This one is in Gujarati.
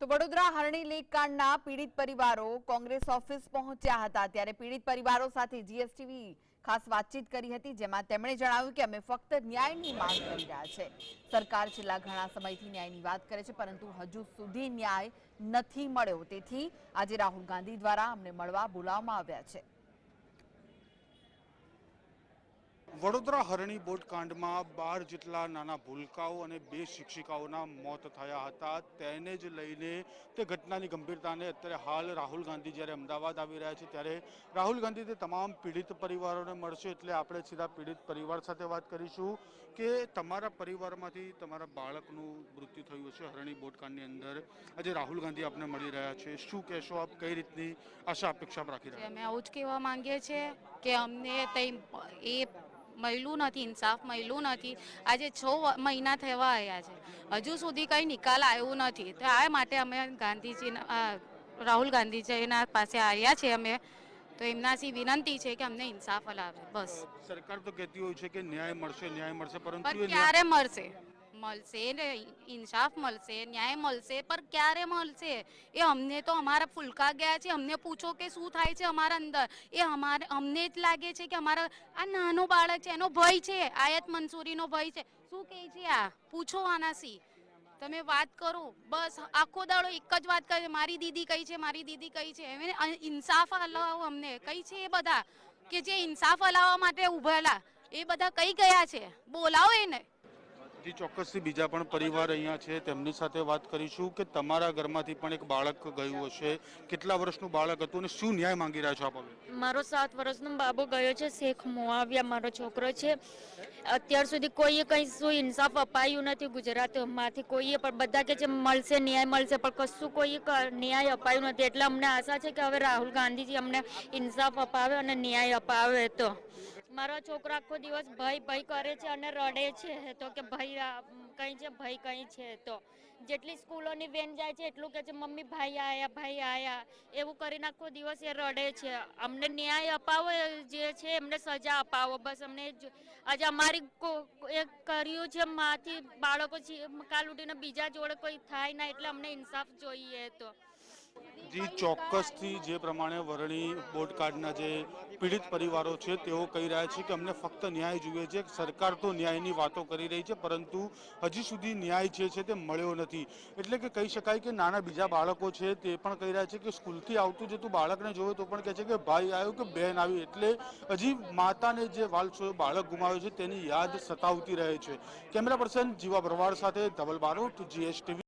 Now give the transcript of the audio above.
તો વડોદરા હરણી લીક કાંડના પીડિત પરિવારો કોંગ્રેસ ઓફિસ પહોંચ્યા હતા ત્યારે પીડિત પરિવારો સાથે જીએસટીવી ખાસ વાતચીત કરી હતી, જેમાં તેમણે જણાવ્યું કે અમે ફક્ત ન્યાયની માંગ કરી રહ્યા છે. સરકાર છેલ્લા ઘણા સમયથી ન્યાયની વાત કરે છે, પરંતુ હજુ સુધી ન્યાય નથી મળ્યો. તેથી આજે રાહુલ ગાંધી દ્વારા અમને મળવા બોલાવવામાં આવ્યા છે. વડોદરા હરણી બોટ કાંડમાં બાર જેટલા નાના ભૂલકાઓ અને બે શિક્ષિકાઓના મોત થયા હતા. તેને જ લઈને તે ઘટનાની ગંભીરતાને અત્યારે હાલ રાહુલ ગાંધી જ્યારે અમદાવાદ આવી રહ્યા છે, ત્યારે રાહુલ ગાંધી તે તમામ પીડિત પરિવારોને મળશે એટલે આપણે સીધા પીડિત પરિવાર સાથે વાત કરીશું કે તમારા પરિવારમાંથી તમારા બાળકનું મૃત્યુ થયું છે હરણી બોટકાંડની અંદર. આજે રાહુલ ગાંધી આપને મળી રહ્યા છે. શું કહેશો આપ? કઈ રીતની આશા, અપેક્ષા રાખી રહ્યા અમે આવું જ કહેવા માંગીએ છીએ કે અમને એ મળ્યું નથી ઇન્સાફ મળ્યું નથી. આજે છ મહિના થવા આવ્યા છે. હજુ સુધી કંઈ નિકાલ આવ્યો નથી. તો આ માટે અમે ગાંધીજીના રાહુલ રાહુલ ગાંધીજીના પાસે આવ્યા છે અમે. તો એમનાથી વિનંતી છે કે અમને ઇન્સાફ અલાવે. બસ. સરકાર તો કહેતી હોય છે કે ન્યાય મળશે ન્યાય મળશે પરંતુ ક્યારે મળશે? મળશે ને ઇન્સાફ મળશે, ન્યાય મળશે પણ ક્યારે મળશે? એ અમને તો અમારા ફૂલકા ગયા છે, અમને પૂછો કે શું થાય છે અમારા અંદર. એ અમારે, અમને જ લાગે છે કે અમારા, આ નાનો બાળક છે, એનો ભય છે, આયાત મંસૂરીનો ભય છે. શું કહે છે આ? પૂછો આનાથી. તમે વાત કરો. બસ, આખો દાડો એક જ વાત કરે મારી દીદી કઈ છે, મારી દીદી કઈ છે. એને ઇન્સાફ હલાવો અમને. કઈ છે એ બધા કે જે ઇન્સાફ હલાવવા માટે ઉભેલા. એ બધા કઈ ગયા છે? બોલાવો એને. જી, ચોક્કસથી બીજા પણ પરિવાર અહીંયા છે, તેમની સાથે વાત કરીશું કે તમારા ઘરમાંથી પણ એક બાળક ગયું હશે. કેટલા વર્ષનું બાળક હતું અને શું ન્યાય માંગી રહ્યા છો આપ મારો સાત વર્ષનો બાબો ગયો છે, શેખ મોઆવિયા મારો છોકરો છે. અત્યાર સુધી કોઈએ કંઈ શું ઇન્સાફ અપાયું નથી ગુજરાતમાંથી કોઈએ, પણ બધા કે છે મળશે, ન્યાય મળશે, પણ કશું કોઈએ ન્યાય અપાયું નથી. એટલે અમને આશા છે કે હવે રાહુલ ગાંધીજી અમને ઇન્સાફ અપાવે અને ન્યાય અપાવે તો. મારો છોકરો આખો દિવસ ભય ભય કરે છે અને રડે છે. તો કે ભાઈ કઈ છે? ભાઈ કંઈ છે? તો જેટલી સ્કૂલોની વેન જાય છે એટલું કે છે, મમ્મી, ભાઈ આયા ભાઈ આયા. એવું કરીને આખો દિવસ એ રડે છે. અમને ન્યાય અપાવો જે છે, એમને સજા અપાવો. બસ અમને આજે અમારી એ કર્યું છે માથી બાળકો કાલ ઉઠીને બીજા જોડે કોઈ થાય ના એટલે અમને ઇન્સાફ જોઈએ તો. જી, ચોક્કસથી જે પ્રમાણે વરણી બોટકાર્ડના જે પીડિત પરિવારો છે, તેઓ કહી રહ્યા છે કે અમને ફક્ત ન્યાય જોઈએ છે. સરકાર તો ન્યાયની વાતો કરી રહી છે, પરંતુ હજી સુધી ન્યાય જે છે તે મળ્યો નથી. એટલે કે કહી શકાય કે નાના બીજા બાળકો છે, તે પણ કહી રહ્યા છે કે સ્કૂલથી આવતું જતું બાળકને જોયું તો પણ કહે છે કે ભાઈ આવ્યો કે બહેન આવી. એટલે હજી માતાને જે વાલસો બાળક ગુમાવ્યો છે, તેની યાદ સતાવતી રહે છે. કેમેરા પર્સન જીવા ભરવાડ સાથે ધવલ બારોટ, જીએસટીવી